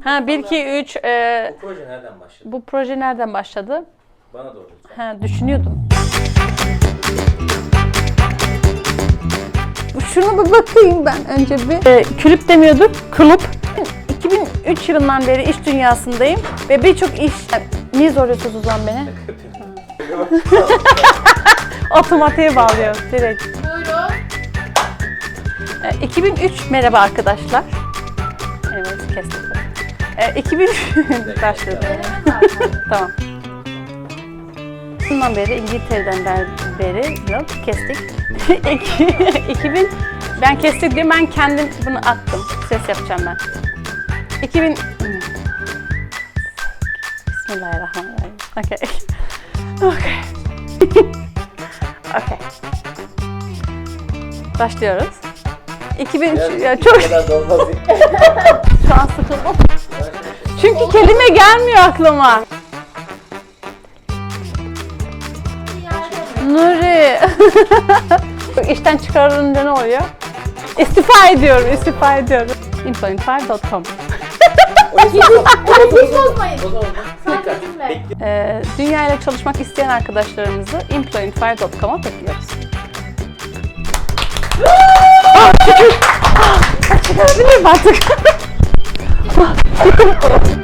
Ha 1 2 3 e, Bu proje nereden başladı? bu proje nereden başladı? Bana doğru. Ha düşünüyordum. Şuna bir bakayım ben önce bir. E, külüp demiyorduk, kulüp. 2003 yılından beri iş dünyasındayım ve birçok iş... Niye zorluyorsunuz zaman beni? Otomatiğe bağlıyor direkt. Buyurun. E, 2003 merhaba arkadaşlar. Evet kestik. E, 2000 başladı. Tamam. Bundan beri İngiltere'den ber- beri yok kestik. İki- 2000 ben kestik diye ben kendim bunu attım. Ses yapacağım ben. 2000 Hmm. Bismillahirrahmanirrahim. Okay. Okay. okay. Başlıyoruz. 2003 ya çok olmaz. şu an sıkıldım. Kelime gelmiyor aklıma. Nuri. İşten çıkarılınca ne oluyor? İstifa ediyorum, istifa ediyorum. Employingfire.com Hiç bozmayın. Sadece cümle. Ee, Dünya ile çalışmak isteyen arkadaşlarımızı employingfire.com'a bekliyoruz. Ah, şükür. Ah, Çıkarabilirim artık.